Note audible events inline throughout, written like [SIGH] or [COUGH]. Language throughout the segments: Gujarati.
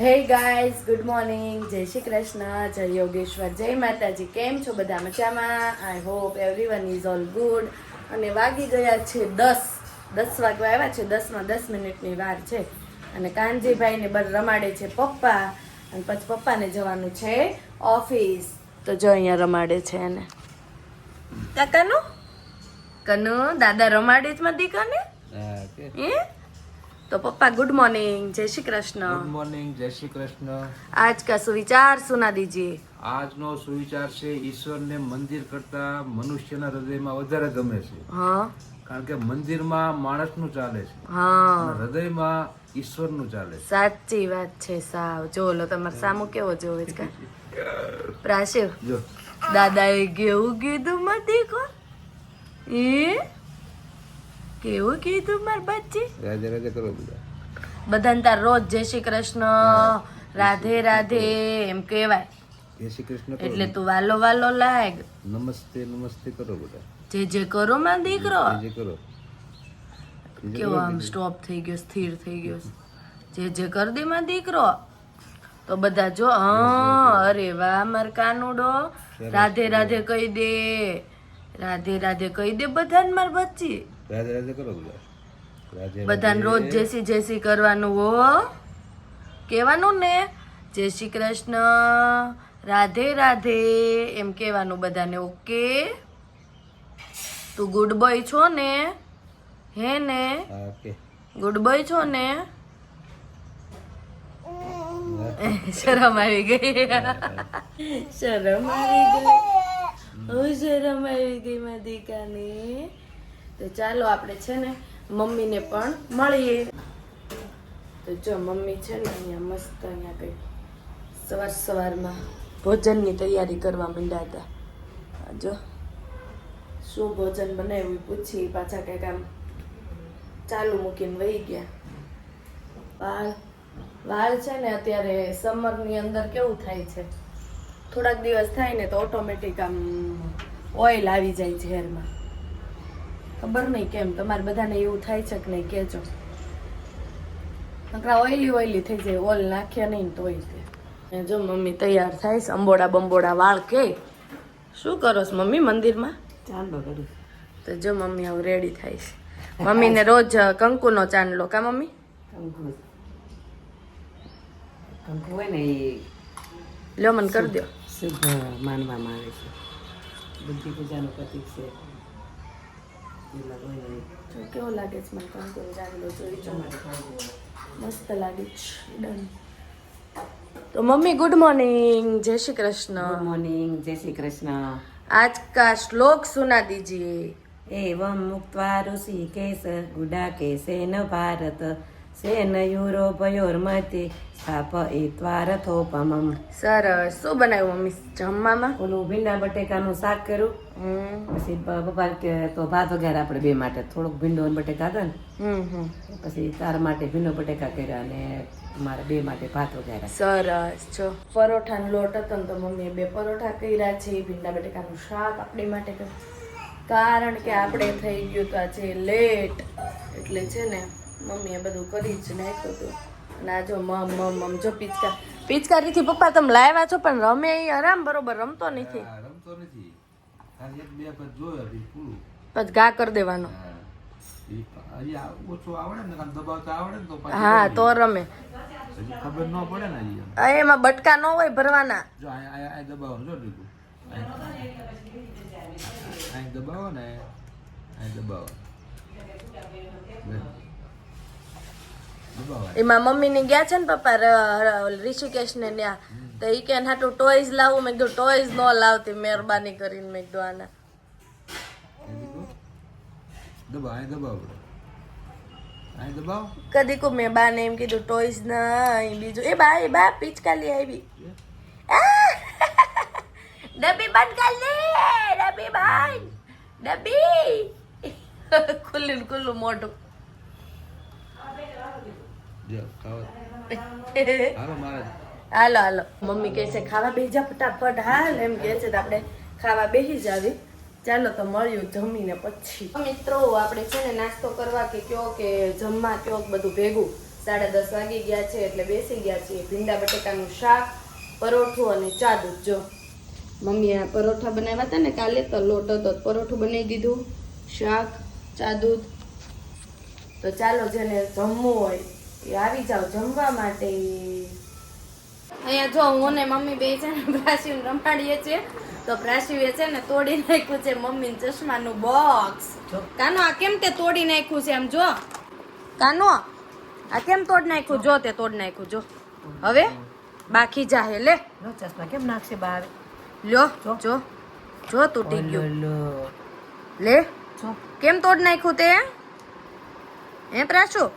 હે ગાઈઝ ગુડ મોર્નિંગ જય શ્રી કૃષ્ણ. જય યોગેશ્વર. જય માતાજી. કેમ છો બધા મજામાં? I hope everyone is all good અને વાગી ગયા છે દસ. દસ વાગવા આવ્યા છે. દસમાં દસ મિનિટની વાર છે. અને કાનજીભાઈને બર રમાડે છે પપ્પા. અને પછી પપ્પાને જવાનું છે ઓફિસ. તો જો અહીંયા રમાડે છે એને. કાકાનું? કનુ દાદા રમાડે જ માં દીકાને? એ તો પપ્પા ગુડ મોર્નિંગ જય શ્રી કૃષ્ણ. ગુડ મોર્નિંગ જય શ્રી કૃષ્ણ. આજ કા સુવિચાર સુના દીજીએ. આજનો સુવિચાર છે ઈશ્વરને મંદિર કરતા મનુષ્યના હૃદયમાં વધારે ગમે છે. હા. કારણ કે મંદિરમાં માણસનું ચાલે છે. હા. હૃદયમાં ઈશ્વરનું ચાલે છે. સાચી વાત છે સાવ. જો લો તમાર સામો કેવો જોવે છે પ્રાશિવ જો. દાદાએ કેવું કીધું મતી કો. એ કેવું કીધું માર બચ્ચી? રાધે રાધે કરો બધા. બધાને તાર રોજ જય શ્રી કૃષ્ણ રાધે રાધે એમ કહેવાય. જય શ્રી કૃષ્ણ એટલે તું વાલો વાલો લાગ. નમસ્તે નમસ્તે કરો બધા. જે જે કરો માં દીકરો. જે કરો. કેવો આમ સ્ટોપ થઈ ગયો સ્થિર થઈ ગયો. જે જે કર દે માં દીકરો. તો બધા જો હા અરે વાહ માર કાનુડો. રાધે રાધે કહી દે. રાધે રાધે કહી દે બધાને માર બચ્ચી. રાધે રાધે કરો બધા. બધાને રોજ જેસી જેસી કરવાનું હો. કહેવાનું ને? જય શ્રી કૃષ્ણ. રાધે રાધે. એમ કહેવાનું બધાને ઓકે? તું ગુડ બોય છો ને? હે ને? ગુડ બોય છો ને? શરમ આવી ગઈ. શરમ આવી ગઈ. હું શરમ આવી ગઈ મધિકાની તો ચાલો આપણે છે ને મમ્મીને પણ મળીએ. તો જો મમ્મી છે ને અહીંયા મસ્ત અહીંયા કંઈક સવાર સવારમાં ભોજનની તૈયારી કરવા માંડ્યા હતા. જો શું ભોજન બનાવ્યું પૂછી પાછા કંઈક આમ ચાલુ મૂકીને વહી ગયા. વાળ વાળ છે ને અત્યારે સમરની અંદર કેવું થાય છે? થોડાક દિવસ થાય ને તો ઓટોમેટિક આમ ઓઇલ આવી જાય છે હેરમાં ખબર નહીં કેમ તમારે બધાને એવું થાય છે કે નહીં કહેજો. નકરા ઓઇલી ઓઇલી થઈ જાય ઓલ નાખ્યા નહીં તોય તે જો મમ્મી તૈયાર થાય છે અંબોડા બંબોડા વાળ કે શું કરો છો મમ્મી મંદિરમાં? ચાંદલો કરું. તો જો મમ્મી હવે રેડી થાય છે. મમ્મીને રોજ કંકુનો ચાંદલો કા મમ્મી? કંકુ. કંકુ હોય ને એ લો મને કરી દો શુભ માનવામાં આવે છે. બુદ્ધિ પૂજાનું પ્રતીક છે. જો કેવો લાગે છે મને કંકુલ ગાંડો જોઈ જો મસ્ત લાગે છે. ડન તો મમ્મી ગુડ મોર્નિંગ જય શ્રી કૃષ્ણ. ગુડ મોર્નિંગ જય શ્રી કૃષ્ણ. આજ કા શ્લોક સુના દીજીએ. એવમ મુક્તવા ઋષિ ઋષિકેશ ગુડા કેસે ન ભારત. સેન યુરોપયોર્મતે સ્થાપયિત્વા રથોપમમ સરસ. શું બનાવ્યું મમ્મી? જમવામાં? ઓલું ભીંડા બટેકાનું શાક કર્યું. પછી પપ્પા તો ભાત વગેરે આપણે બે માટે. થોડુંક ભીંડો અને બટેકા હતા ને. પછી તારા માટે ભીંડો બટેકા કર્યા અને મારા બે માટે ભાત વગેરે. સરસ. જો પરોઠાનો લોટ હતો ને તો મમ્મીએ બે પરોઠા કર્યા છે. ભીંડા બટેકાનું શાક આપણી માટે કર્યું. કારણ કે આપણે થઈ ગયું તો આજે લેટ એટલે છે ને મમ્મીએ બધું કરી જ નાખ્યું હતું. આ જો મમ મમ મમ જો પિચકા પિચકારીથી પપ્પા તમે લાવ્યા છો પણ રમે એ આરામ બરોબર રમતો નથી. રમતો નથી. પછી ઘા કરી દેવાનો. હા. ને ને તો રમે. ખબર ન પડે ને એમ. બટકા ન હોય ભરવાના. જો જો દબાવો ને. દબાવો. એમાં મમ્મીને ગયા છે ને પપ્પા ઋષિકેશ ને ત્યાં તો એ કે હાટું ટોયઝ લાવું. મેં કીધું ટોયઝ ન લાવતી મહેરબાની કરીને મેં કીધું આના. કદી કો મેં બાને એમ કીધું ટોયઝ નહીં બીજું. એ બા એ બા પિચકાલી આવી. ડબ્બી બંધ કર લે ડબ્બી બંધ. ડબ્બી. [LAUGHS] ખુલ્લું ખુલ્લું મોઢું. હાલો હાલો મમ્મી કહે છે, ખાવા બેસી ફટાફટ. હાલ, એમ કહે છે આપણે ખાવા બેસી જાવી. ચાલો તો મળ્યું જમીને પછી. મિત્રો, આપણે છે ને નાસ્તો કરવા કે કયો કે જમવા કયો બધું ભેગું. સાડા દસ વાગી ગયા છે એટલે બેસી ગયા છીએ. ભીંડા, બટેકાનું શાક, પરોઠું અને ચા દૂધ જો. મમ્મીએ આ પરોઠા બનાવ્યા હતા ને કાલે તો લોટ હતો પરોઠું બનાવી દીધું. શાક ચા દૂધ તો ચાલો જેને જમવું હોય આવી જાઓ જમવા માટે. અહીંયા જો હું ને મમ્મી બે છે ને પ્રાચીન રમાડીએ છીએ. તો પ્રાચીએ છે ને તોડી નાખ્યું છે મમ્મી ચશ્માનું બોક્સ કાનો આ કેમ તે તોડી નાખ્યું છે આમ જો? કાનો આ કેમ તોડ નાખ્યું? જો તે તોડ નાખ્યું જો. હવે બાકી જાહે લે. ચશ્મા કેમ નાખશે બહાર? લ્યો જો. જો. તૂટી ગયું. લો. કેમ તોડ નાખ્યું તે હે? પ્રાચુ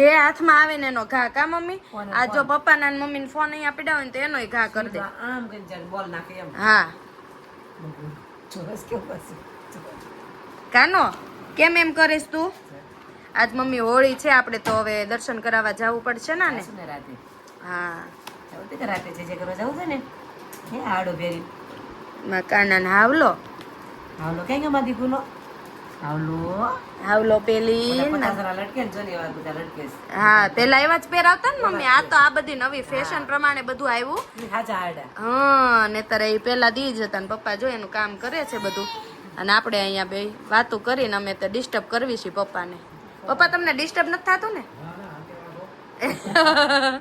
જે હાથમાં આવે ને એનો ઘા. કા મમ્મી? આ જો પપ્પાના ને મમ્મીને ફોન અહીંયા આપી હોય ને તો એનો ઘા કરી દે. આમ કરી જાય બોલ નાખે એમ. હા. જો બસ કેવું કાનો કેમ એમ કરીશ તું? આજ મમ્મી હોળી છે આપણે તો હવે દર્શન કરાવવા જવું પડશે ને ને? રાતે. હા. જવું રાતે જે જે કરવા જવું છે ને હે આડો ભેરી માં કાના ને હાવલો. હાવલો ક્યાં ગમાતી ગુનો હાવલો પેલી ને- ને ને. હા પેલા એવા જ પહેરાવતા ને મમ્મી આ તો આ બધી નવી ફેશન પ્રમાણે બધું આવ્યું. હા ને તારે એ પેલા દી જ હતા ને પપ્પા જો એનું કામ કરે છે બધું. અને આપણે અહીંયા બે વાતો કરીને અમે તો ડિસ્ટર્બ કરવી છીએ પપ્પાને. પપ્પા તમને ડિસ્ટર્બ નથી થતું ને? [LAUGHS]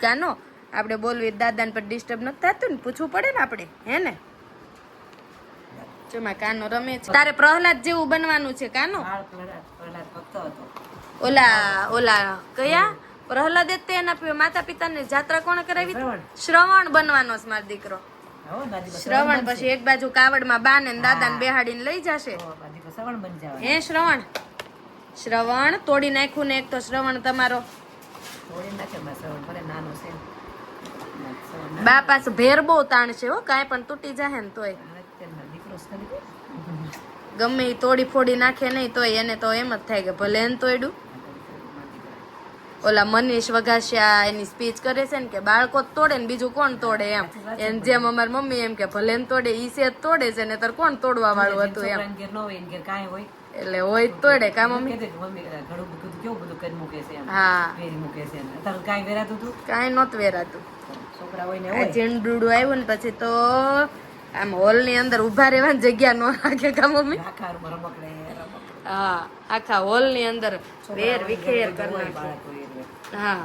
જાનો આપણે બોલવી દાદાને પર ડિસ્ટર્બ નથી થતું ને? પૂછવું પડે ને આપણે હે ને? જોમાં કાનો રમે છે. તારે પ્રહલાદ જેવું બનવાનું છે કાનો? ઓલા ઓલા કયા? પ્રહલાદ તે એના માતા પિતાને જાત્રા કોણ કરાવી? શ્રવણ. બનવાનો છે મારો દીકરો. શ્રવણ પછી એક બાજુ કાવડમાં બા ને દાદા ને બેહાડીને લઈ જશે. હો, શ્રવણ શ્રવણ? તોડી નાખ્યું ને એક તો શ્રવણ તમારો. બા પાસે ભેર બહુ તાણ છે હો કાંઈ પણ તૂટી જાય ને તોય. ગમે એ તોડી ફોડી નાખે નહીં તો એને તો એમ જ થાય કે ભલે એને તોડ્યું. ઓલા મનીષ વઘાસિયા એની સ્પીચ કરે છે ને કે બાળકો જ તોડે ને બીજું કોણ તોડે એમ. એમ જેમ અમારી મમ્મી એમ કે ભલે ને તોડે ઈ સેજ તોડે છે ને તાર કોણ તોડવા વાળું હતું એમ. એટલે હોય તોડે કા મમ્મી? ઘણું બધું કેવું બધું કરી મૂકે છે હા. વેરી મૂકે છે એમ. કાઈ વેરાતું હતું? કાઈ નોત વેરાતું. છોકરા હોય ને ચીંડુડું આવ્યું ને પછી તો આમ હોલની અંદર ઊભા રહેવાની જગ્યા ન રાખે કા મમ્મી? હા આખા હોલની અંદર વેર વિખેર. હા.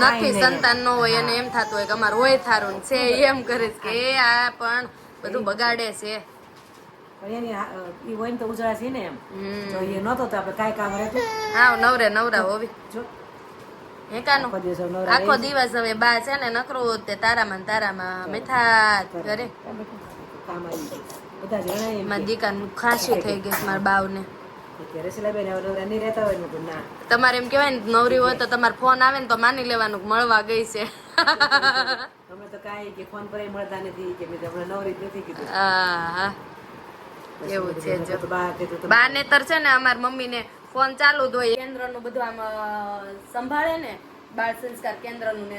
નથી સંતાન ન હોય અને એમ થતું હોય કે અમારે હોય થારું છે એમ કરે કે આ પણ બધું બગાડે છે. એની હોય ને તો ઉજળા છે ને એમ. તો એ નતો તો આપણે કાંઈ કામ રહેતું. હા નવરે નવરા હોવી. જો. હે આખો દિવસ હવે બા છે ને નકરું તે તારામાં તારામાં મીઠા કરે મારા દીકાનું ખાંસી થઈ ગઈ મારા બાવને. ને તમારે એમ કેવાય ને નવરી હોય તો તમારે ફોન આવે ને તો માની લેવાનું મળવા ગઈ છે. [LAUGHS] અમે તો કાંઈ કે ફોન પર મળતા નથી કે મેં તો નવરી નથી કીધું. હા હા. એવું છે જો. બા કીધું તો નેતર છે ને અમારી મમ્મીને ફોન ચાલુ જ હોય. કેન્દ્રનું બધું આમ સંભાળે ને, બાળ સંસ્કાર કેન્દ્રનું ને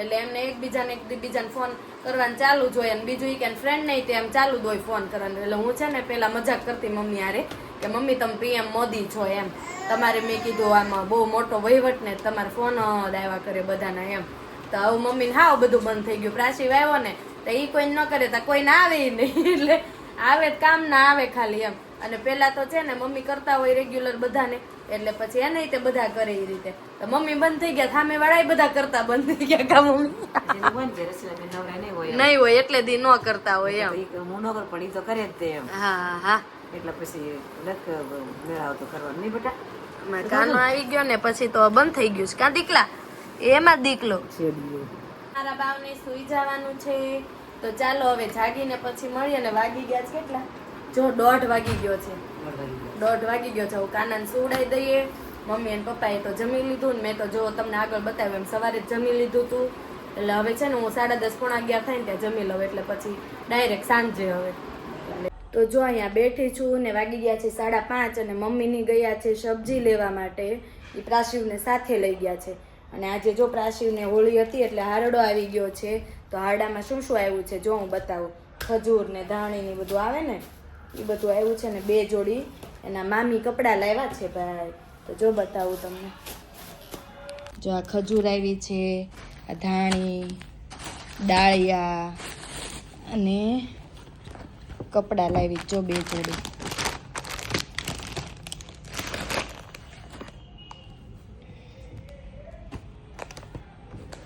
એટલે એમને એકબીજાને એકબીજાને ફોન કરવાનું ચાલુ જ હોય અને બીજું કે ફ્રેન્ડ નહીં તે એમ ચાલુ જ હોય ફોન કરવાનું. એટલે હું છે ને પહેલાં મજાક કરતી મમ્મી હારે કે, મમ્મી, તમે પીએમ મોદી છો એમ. તમારે મેં કીધું આમાં બહુ મોટો વહીવટ ને તમારે ફોન દાવા કરે બધાના એમ. તો હવે મમ્મીને હાવ બધું બંધ થઈ ગયું. પ્રાચી આવ્યો ને, તો એ કોઈ ન કરે તો કોઈ ના આવે નહીં. [LAUGHS] એટલે આવે કામ ના આવે ખાલી એમ. અને પેલા તો છે ને મમ્મી કરતા હોય રેગ્યુલર બધાને એટલે પછી એને તે બધા કરે એ રીતે. તો મમ્મી બંધ થઈ ગયા સામે વાળા બધા કરતા બંધ થઈ ગયા કા મમ્મી? નહીં હોય એટલે દી ન કરતા હોય એમ. હું નગર પડી તો કરે જ તે એમ. હા હા. એટલે પછી લખ મેળાવ તો કરવાનું. નહીં બેટા? કાનો આવી ગયો ને પછી તો બંધ થઈ ગયું છે. કા દીકલા? એમાં દીકલો. મારા બાવને સુઈ જવાનું છે. તો ચાલો હવે જાગીને પછી મળીએ ને વાગી ગયા છે કેટલા? જો દોઢ વાગી ગયો છે. દોઢ વાગી ગયો છે. હું કાનાને સુવડાવી દઈએ. મમ્મી અને પપ્પાએ તો જમી લીધું ને મેં તો જો તમને આગળ બતાવ્યું એમ સવારે જમી લીધું હતું એટલે હવે છે ને હું સાડા દસ પોણા અગિયાર થાય ને ત્યાં જમી લઉં. એટલે પછી ડાયરેક્ટ સાંજે હવે. તો જો અહીંયા બેઠી છું ને વાગી ગયા છે સાડા પાંચ અને મમ્મીની ગયા છે સબ્જી લેવા માટે. એ પ્રાશિવને સાથે લઈ ગયા છે. અને આજે જો પ્રાશિવને હોળી હતી એટલે હારડો આવી ગયો છે. તો હારડામાં શું શું આવ્યું છે જો હું બતાવું. ખજૂર ને ધાણી ને બધું આવે ને? એ બધું આવ્યું છે ને બે જોડી. એના મામી કપડાં લાવ્યા છે ભાઈ. તો જો બતાવું તમને. જો આ ખજૂર આવી છે, આ ધાણી, ડાળિયા અને કપડાં લાવી જો બે જોડી.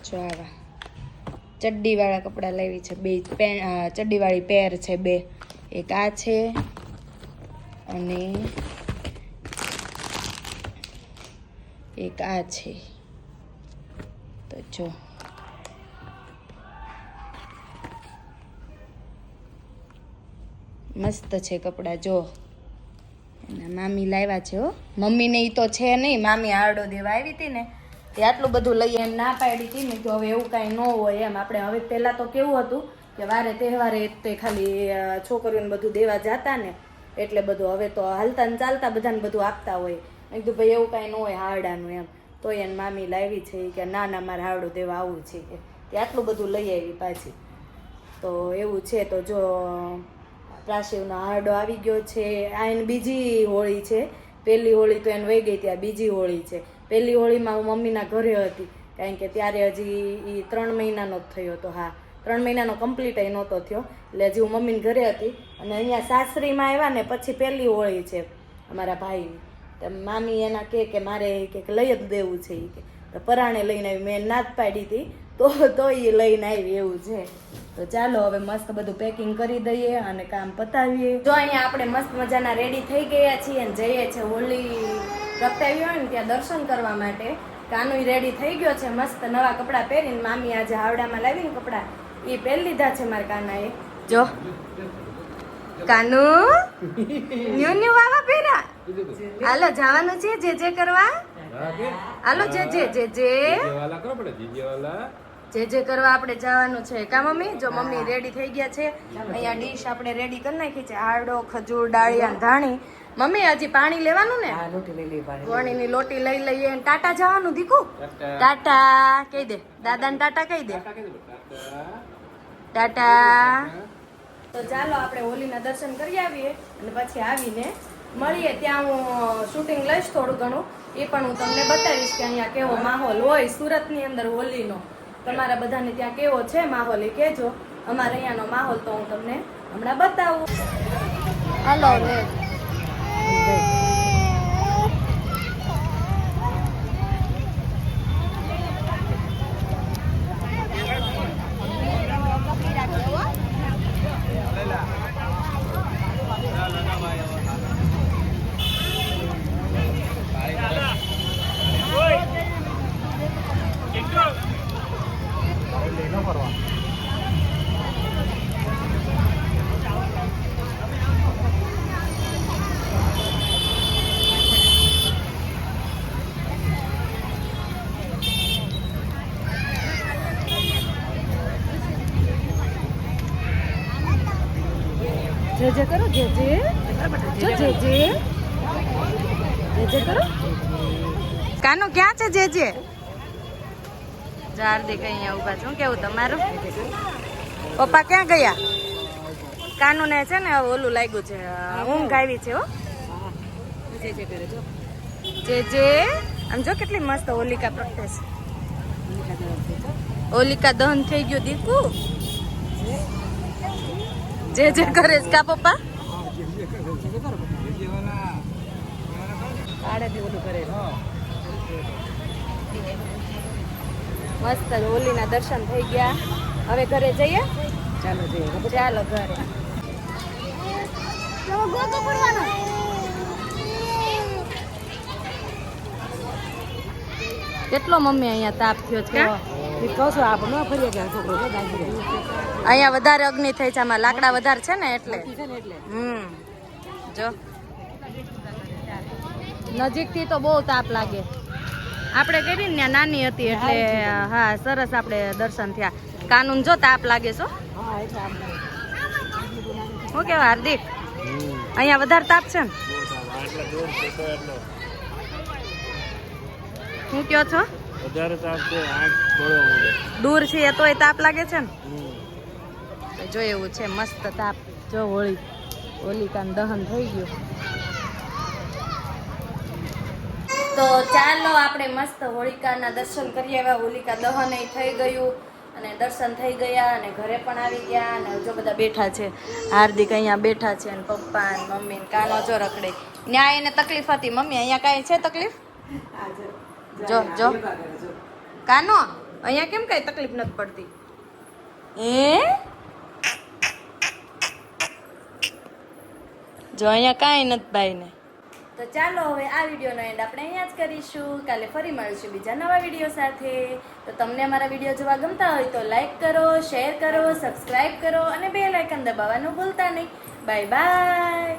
જો આવા ચડ્ડીવાળા કપડાં લાવી છે, બે પેન ચડ્ડીવાળી પેર છે બે. એક આ છે અને એક આ છે. તો જો. મસ્ત છે કપડાં, જો. એના મામી લાવ્યા છે હો. મમ્મીને એ તો છે નહીં, મામી આરડો દેવા આવી હતી ને, તે આટલું બધું લઈએ એમ ના પાડી હતી ને તો હવે એવું કાંઈ ન હોય એમ. આપણે હવે પહેલાં તો કેવું હતું કે વારે તહેવારે તે ખાલી છોકરીઓને બધું દેવા જતા ને, એટલે બધું હવે તો હાલતા ને ચાલતા બધાને બધું આપતા હોય. મેં કીધું, ભાઈ, એવું કાંઈ ન હોય હારડાનું એમ. તો એને મામી લાવી છે કે, ના ના, મારે હારડો દેવા આવું છે. કે તે આટલું બધું લઈ આવી પાછી. તો એવું છે, તો જો, પ્રાશિવનો હારડો આવી ગયો છે. આ એની બીજી હોળી છે. પહેલી હોળી તો એને વહી ગઈ ત્યાં બીજી હોળી છે. પહેલી હોળીમાં હું મમ્મીના ઘરે હતી. કારણ કે ત્યારે હજી એ ત્રણ મહિનાનો જ થયો હતો હા. ત્રણ મહિનાનો કમ્પ્લીટ એ નહોતો થયો. એટલે હજી હું મમ્મીને ઘરે હતી અને અહીંયા સાસરીમાં આવ્યા ને પછી પહેલી હોળી છે અમારા ભાઈની. તો મામી એના કહે કે મારે કે લઈ જ દેવું છે એ કે તો પરાણે લઈને આવી, મેં ના પાડી હતી. તો તો એ લઈને આવી એવું છે. તો ચાલો હવે મસ્ત બધું પેકિંગ કરી દઈએ અને કામ પતાવીએ. જો અહીંયા આપણે મસ્ત મજાના રેડી થઈ ગયા છીએ અને જઈએ છે હોળી પ્રગટાવી હોય ને ત્યાં દર્શન કરવા માટે. કાનુઈ રેડી થઈ ગયો છે મસ્ત નવા કપડાં પહેરીને મામી આજે હાવડામાં લાવીને કપડાં એ પહેરી લીધા છે મારા કાનાએ. જો. કાનુ? ન્યુ ન્યુ વાવા પહેરા. હાલો જવાનું છે જે જે કરવા. હાલો જે જે જે જે. જે જે કરવા આપણે જવાનું છે. કા મમ્મી? જો મમ્મી રેડી થઈ ગયા છે. અહીંયા ડીશ આપણે રેડી કરી નાખી છે. આડો ખજૂર ડાળિયા ધાણી. મમ્મી હજી પાણી લેવાનું ને? પાણી. ગોળીની લોટી લઈ લઈએ ટાટા જવાનું દીકુ. ટાટા. કહી દે. દાદાને ટાટા કહી દે. ટાટા. તો ચાલો આપણે હોલીના દર્શન કરી આવીએ અને પછી આવીને મળીએ. ત્યાં હું શૂટિંગ લઈશ થોડું ઘણું. એ પણ હું તમને બતાવીશ કે અહીંયા કેવો માહોલ હોય સુરતની અંદર હોલીનો. તમારા બધાને ત્યાં કેવો છે માહોલ એ કહેજો. અમારે અહીંયાનો માહોલ તો હું તમને હમણાં બતાવું. હાલો જે કરો જે જે જો જે જે જે કરો. કાનો ક્યાં છે જે જે? હાર્દિક અહીંયા ઊભા છું? કેવું તમારું? પપ્પા ક્યાં ગયા? કાનુ ને છે ને ઓલું લાગ્યું છે ઊંઘ આવી છે હો. જે જે કરે જો. જે જે. આમ જો કેટલી મસ્ત હોલિકા પ્રોક્ટેસ. હોલિકા દહન થઈ ગયું દીકુ. જે જે કરે છે કા પપ્પા? મસ્ત હોલી ના દર્શન થઈ ગયા. હવે ઘરે જઈએ? ચાલો જઈએ. ચાલો ઘરે. કેટલો મમ્મી અહીંયા તાપ થયો છે? અહીંયા વધારે અગ્નિ થઈ છે આમાં લાકડા વધારે છે ને એટલે? હમ. જો. નજીકથી તો બહુ તાપ લાગે. આપણે કરી ને ત્યાં નાની હતી એટલે હા સરસ આપણે દર્શન થયા. કાનૂન જો તાપ લાગે છો હા. શું કેવા હાર્દિક? અહીંયા વધારે તાપ છે ને? શું કયો છો? વધારે તાપ છે આંખ બળવા માંડે દૂર છીએ તોય તાપ લાગે છે ને? જો એવું છે મસ્ત તાપ. જો હોળી હોલિકાનું દહન થઈ ગયું. તો ચાલો આપણે મસ્ત હોળિકાના દર્શન કરી આવ્યા હોલિકા દહન એ થઈ ગયું અને દર્શન થઈ ગયા અને ઘરે પણ આવી ગયા અને જો બધા બેઠા છે. હાર્દિક અહીંયા બેઠા છે અને પપ્પા અને મમ્મી ને કાનો જો રખડે. ન્યાય એને તકલીફ હતી. મમ્મી અહીંયા કાંઈ છે તકલીફ? આ જો જો. કાનો, અહીંયા કેમ કઈ તકલીફ નથી પડતી? એ જો, અહીંયા કાંઈ નથી ભાઈને. તો ચાલો હવે આ વિડીયોનો એન્ડ આપણે અહીંયા જ કરીશું. કાલે ફરી મળીશું બીજા નવા વીડિયો સાથે. તો તમને અમારા વીડિયો જોવા ગમતા હોય તો લાઈક કરો શેર કરો સબસ્ક્રાઈબ કરો અને બે લાઇકન દબાવવાનું ભૂલતા નહીં. Bye bye